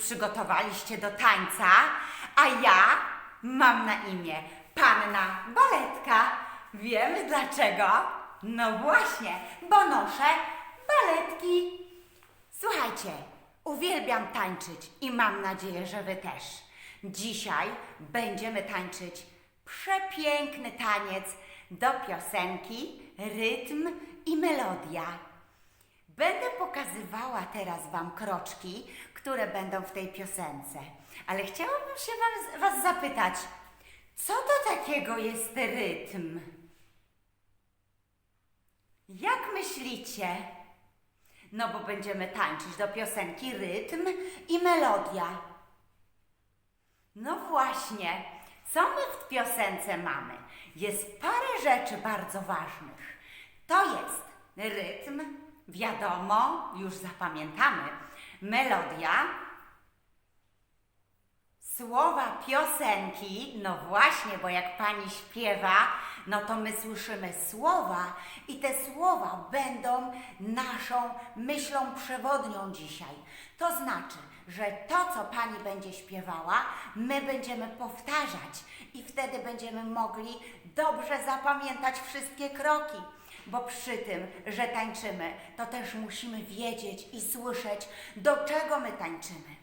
przygotowaliście do tańca, a ja mam na imię Panna Baletka. Wiemy dlaczego? No właśnie, bo noszę baletki. Słuchajcie, uwielbiam tańczyć i mam nadzieję, że Wy też. Dzisiaj będziemy tańczyć przepiękny taniec do piosenki, rytm i melodia. Będę pokazywała teraz Wam kroczki, które będą w tej piosence. Ale chciałabym się wam, Was zapytać, co to takiego jest rytm? Jak myślicie? No bo będziemy tańczyć do piosenki rytm i melodia. No właśnie, co my w piosence mamy? Jest parę rzeczy bardzo ważnych. To jest rytm, wiadomo, już zapamiętamy, melodia, słowa piosenki, no właśnie, bo jak pani śpiewa, no to my słyszymy słowa i te słowa będą naszą myślą przewodnią dzisiaj. To znaczy, że to, co pani będzie śpiewała, my będziemy powtarzać i wtedy będziemy mogli dobrze zapamiętać wszystkie kroki. Bo przy tym, że tańczymy, to też musimy wiedzieć i słyszeć, do czego my tańczymy.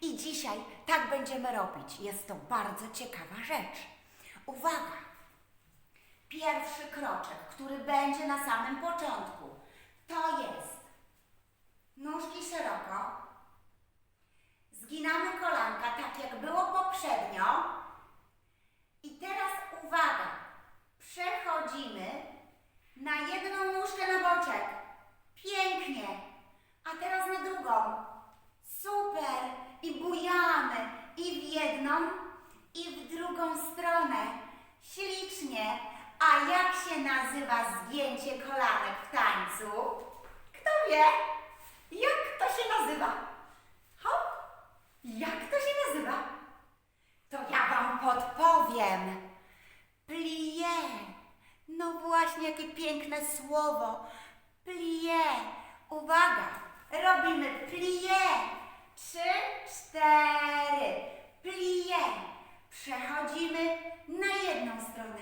I dzisiaj tak będziemy robić. Jest to bardzo ciekawa rzecz. Uwaga! Pierwszy kroczek, który będzie na samym początku, to jest nóżki szeroko, zginamy kolanka, tak jak było poprzednio. I teraz uwaga, przechodzimy na jedną nóżkę na boczek. Pięknie. A teraz na drugą. Super! I bujamy i w jedną, i w drugą stronę. Ślicznie. A jak się nazywa zgięcie kolanek w tańcu? Kto wie? Jak to się nazywa? Hop! Jak to się nazywa? To ja wam podpowiem. Plie. No właśnie, jakie piękne słowo. Plie. Uwaga, robimy plie. Trzy, cztery. Plie. Przechodzimy na jedną stronę,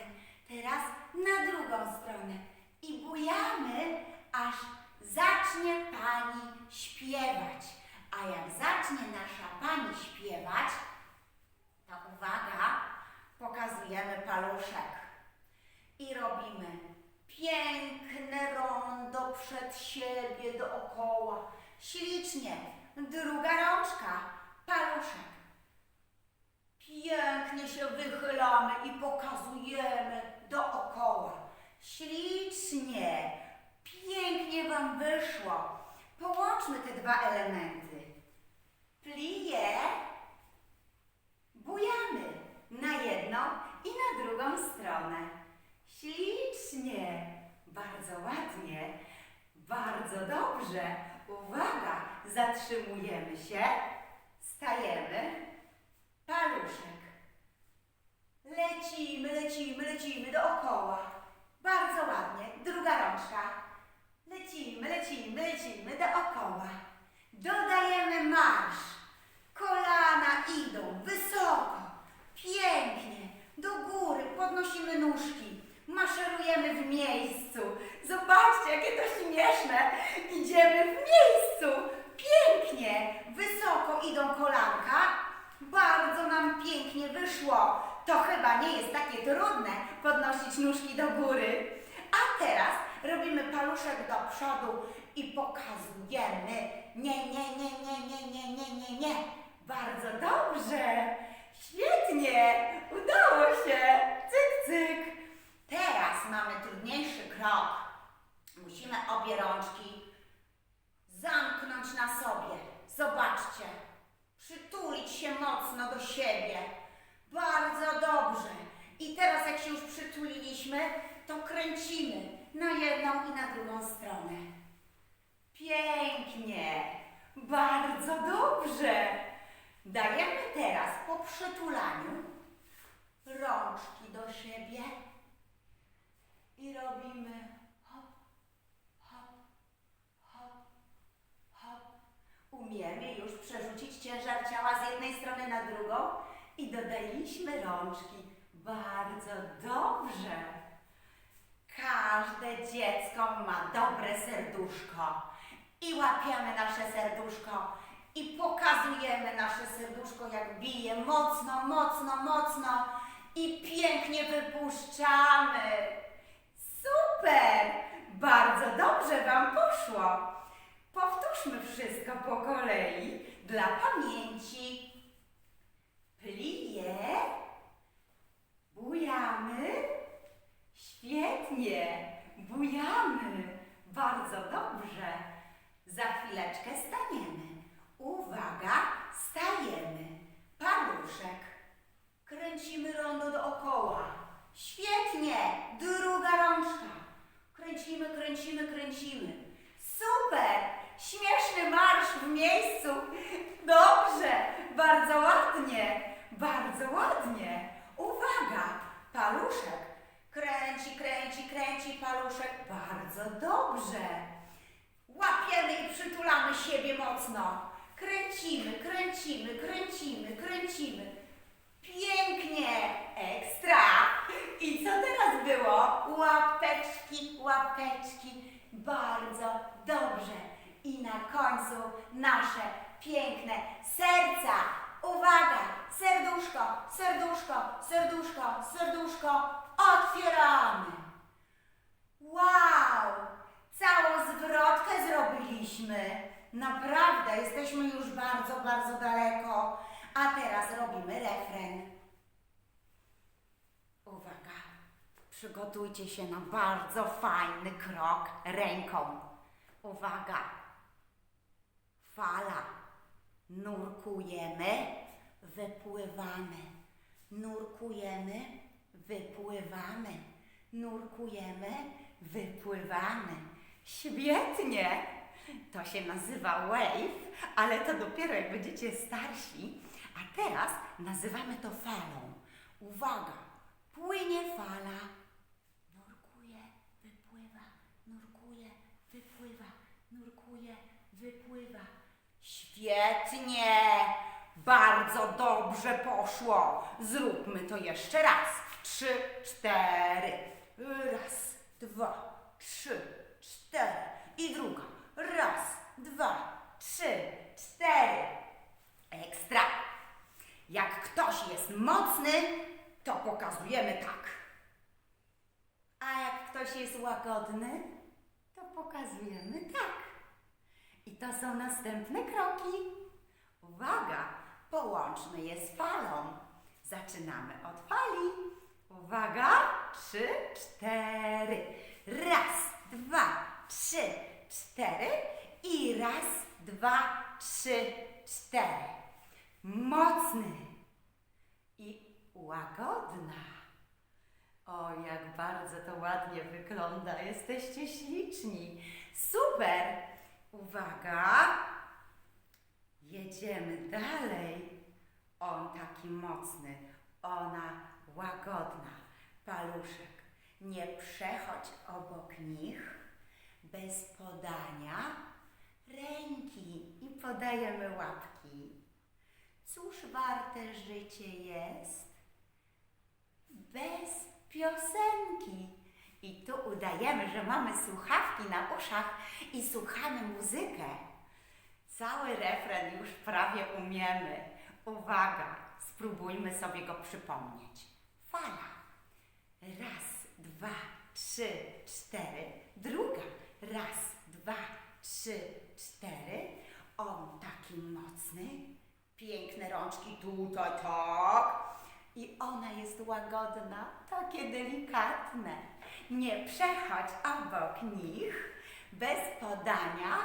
teraz na drugą stronę i bujamy, aż zacznie pani śpiewać. A jak zacznie nasza pani śpiewać, to uwaga, pokazujemy paluszek i robimy piękne rondo przed siebie, dookoła. Ślicznie. Druga rączka, paluszek. Pięknie się wychylamy i pokazujemy dookoła. Ślicznie. Pięknie Wam wyszło. Połączmy te dwa elementy. Plie, bujamy na jedną i na drugą stronę. Ślicznie. Bardzo ładnie. Bardzo dobrze. Uwaga, zatrzymujemy się, stajemy. Paluszek. Lecimy, lecimy, lecimy dookoła. Bardzo ładnie. Druga rączka. Lecimy, lecimy, lecimy dookoła. Dodajemy marsz. Kolana idą wysoko, pięknie, do góry, podnosimy nóżki, maszerujemy w miejscu. Zobaczcie, jakie to śmieszne. Idziemy w miejscu. Pięknie, wysoko idą kolanka. Bardzo nam pięknie wyszło. To chyba nie jest takie trudne podnosić nóżki do góry. A teraz robimy paluszek do przodu i pokazujemy. Nie, nie, nie, nie, nie, nie, nie, nie, nie. Bardzo dobrze. Świetnie. Udało się. Cyk, cyk. Teraz mamy trudniejszy krok. Musimy obie rączki zamknąć na sobie. Zobaczcie. Przytulić się mocno do siebie. Bardzo dobrze. I teraz jak się już przytuliliśmy, to kręcimy na jedną i na drugą stronę. Pięknie. Bardzo dobrze. Dajemy teraz po przytulaniu rączki do siebie i robimy hop, hop, hop, umiemy już przerzucić ciężar ciała z jednej strony na drugą i dodaliśmy rączki. Bardzo dobrze. Każde dziecko ma dobre serduszko i łapiemy nasze serduszko i pokazujemy nasze serduszko, jak bije mocno, mocno, mocno i pięknie wypuszczamy. Super! Bardzo dobrze Wam poszło. Powtórzmy wszystko po kolei dla pamięci. Pliję, bujamy, świetnie, bujamy, bardzo dobrze. Za chwileczkę staniemy. Uwaga, stajemy. Paluszek. Kręcimy rondo dookoła. Świetnie, druga rączka. Kręcimy, kręcimy, kręcimy. Super! Śmieszny marsz w miejscu. Dobrze, bardzo ładnie, bardzo ładnie. Uwaga, paluszek. Kręci, kręci, kręci paluszek. Bardzo dobrze. Łapiemy i przytulamy siebie mocno. Kręcimy, kręcimy, kręcimy, kręcimy. Pięknie, ekstra. I co teraz było? Łapeczki, łapeczki. Bardzo dobrze. I na końcu nasze piękne serca. Uwaga, serduszko, serduszko, serduszko, serduszko. Otwieramy. Wow! Całą zwrotkę zrobiliśmy. Naprawdę, jesteśmy już bardzo, bardzo daleko. A teraz robimy refren. Uwaga, przygotujcie się na bardzo fajny krok ręką. Uwaga, fala. Nurkujemy, wypływamy. Nurkujemy, wypływamy. Nurkujemy, wypływamy. Świetnie! To się nazywa wave, ale to dopiero jak będziecie starsi. A teraz nazywamy to falą. Uwaga! Płynie fala. Nurkuje, wypływa, nurkuje, wypływa, nurkuje, wypływa. Świetnie! Bardzo dobrze poszło. Zróbmy to jeszcze raz. Trzy, cztery. Raz, dwa, trzy, cztery. I druga. Raz, dwa, trzy, cztery. Ekstra. Jak ktoś jest mocny, to pokazujemy tak. A jak ktoś jest łagodny, to pokazujemy tak. I to są następne kroki. Uwaga, połączmy je z falą. Zaczynamy od fali. Uwaga, trzy, cztery. Raz, dwa, trzy, cztery. I raz, dwa, trzy, cztery. Mocny i łagodna. O, jak bardzo to ładnie wygląda. Jesteście śliczni. Super. Uwaga. Jedziemy dalej. On taki mocny, ona łagodna. Paluszek, nie przechodź obok nich bez podania ręki i podajemy łapki. Cóż warte życie jest bez piosenki? I tu udajemy, że mamy słuchawki na uszach i słuchamy muzykę. Cały refren już prawie umiemy. Uwaga, spróbujmy sobie go przypomnieć. Fala. Trzy, cztery. Druga. Raz, dwa, trzy, cztery. On taki mocny. Piękne rączki tutaj, tak. I ona jest łagodna, takie delikatne. Nie przechodź obok nich bez podania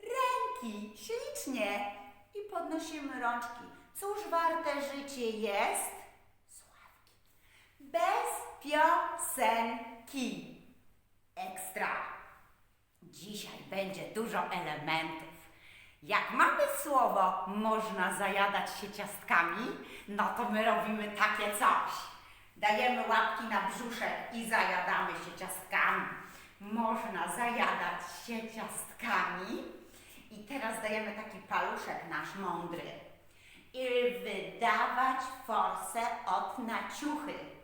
ręki. Ślicznie. I podnosimy rączki. Cóż warte życie jest? Sławki. Bez piosenki. Ekstra. Dzisiaj będzie dużo elementów. Jak mamy słowo można zajadać się ciastkami, no to my robimy takie coś. Dajemy łapki na brzuszek i zajadamy się ciastkami. Można zajadać się ciastkami I teraz dajemy taki paluszek nasz mądry. I wydawać forsę od naciuchy.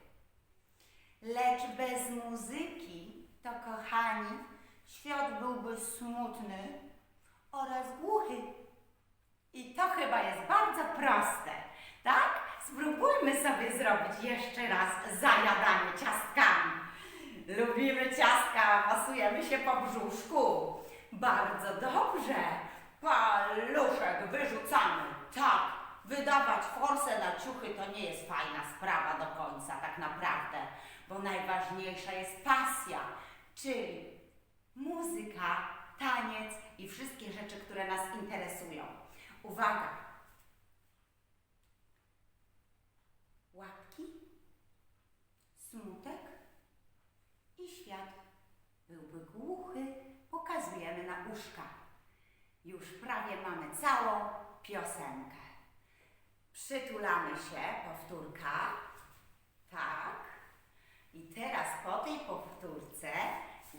Lecz bez muzyki, to kochani, świat byłby smutny oraz głuchy. I to chyba jest bardzo proste, tak? Spróbujmy sobie zrobić jeszcze raz zajadanie ciastkami. Lubimy ciastka, masujemy się po brzuszku. Bardzo dobrze. Paluszek wyrzucamy. Tak, wydawać forsę na ciuchy to nie jest fajna sprawa do końca, tak naprawdę, bo najważniejsza jest pasja, czyli muzyka, taniec i wszystkie rzeczy, które nas interesują. Uwaga! Łapki, smutek i świat byłby głuchy, pokazujemy na uszka. Już prawie mamy całą piosenkę. Przytulamy się, powtórka. Tak. I teraz po tej powtórce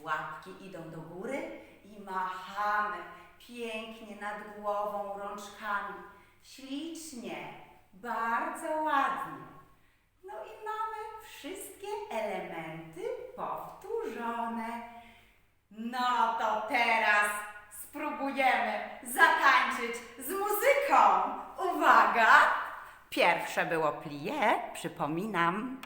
łapki idą do góry i machamy pięknie nad głową rączkami. Ślicznie, bardzo ładnie. No i mamy wszystkie elementy powtórzone. No to teraz spróbujemy zatańczyć z muzyką. Uwaga! Pierwsze było plie, przypominam.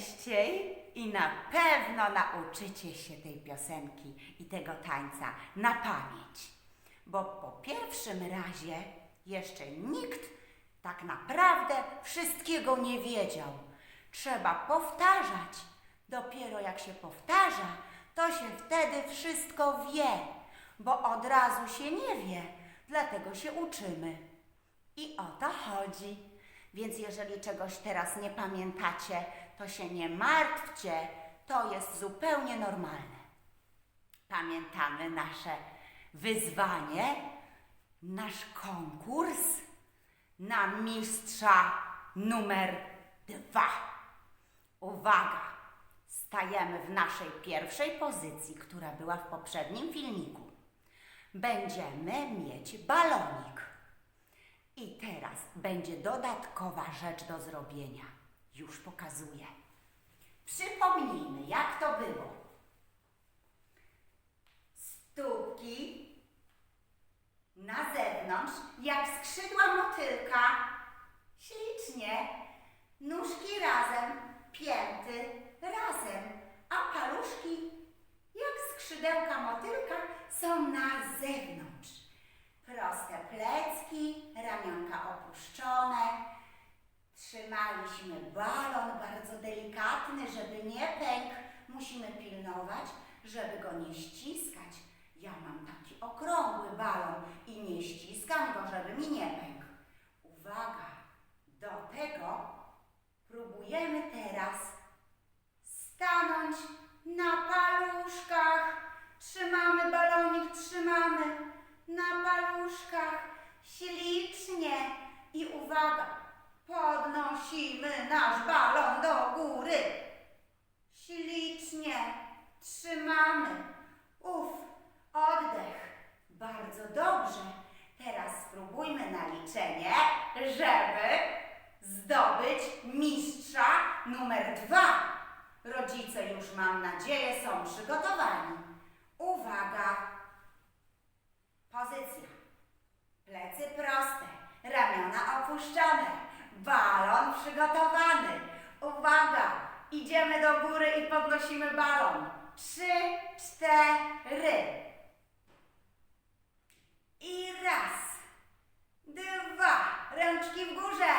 Częściej i na pewno nauczycie się tej piosenki i tego tańca na pamięć. Bo po pierwszym razie jeszcze nikt tak naprawdę wszystkiego nie wiedział. Trzeba powtarzać. Dopiero jak się powtarza, to się wtedy wszystko wie, bo od razu się nie wie, dlatego się uczymy. I o to chodzi. Więc jeżeli czegoś teraz nie pamiętacie, to się nie martwcie, to jest zupełnie normalne. Pamiętamy nasze wyzwanie, nasz konkurs na mistrza numer dwa. Uwaga! Stajemy w naszej pierwszej pozycji, która była w poprzednim filmiku. Będziemy mieć balonik. I teraz będzie dodatkowa rzecz do zrobienia. Już pokazuję. Przypomnijmy, jak to było. Stópki na zewnątrz, jak skrzydła motylka. Ślicznie. Nóżki razem, pięty razem, a paluszki jak skrzydełka motylka są na zewnątrz. Proste plecki, ramionka opuszczone. Trzymaliśmy balon bardzo delikatny, żeby nie pękł. Musimy pilnować, żeby go nie ściskać. Ja mam taki okrągły balon i nie ściskam go, żeby mi nie pękł. Uwaga, do tego próbujemy teraz stanąć na paluszkach. Trzymamy balonik, trzymamy na paluszkach ślicznie i uwaga, podnosimy nasz balon do góry. Ślicznie trzymamy. Uf, oddech. Bardzo dobrze. Teraz spróbujmy na liczenie, żeby zdobyć mistrza numer dwa. Rodzice już mam nadzieję są przygotowani. Uwaga! Pozycja. Plecy proste, ramiona opuszczone, balon przygotowany. Uwaga! Idziemy do góry i podnosimy balon. Trzy, cztery. I raz, dwa, rączki w górze.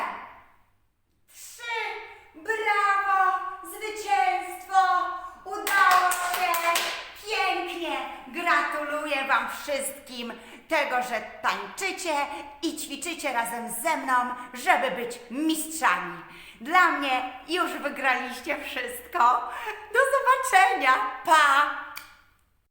Trzy, brawo, zwycięstwo, udało się, pięknie. Gratuluję Wam wszystkim tego, że tańczycie i ćwiczycie razem ze mną, żeby być mistrzami. Dla mnie już wygraliście wszystko. Do zobaczenia, pa!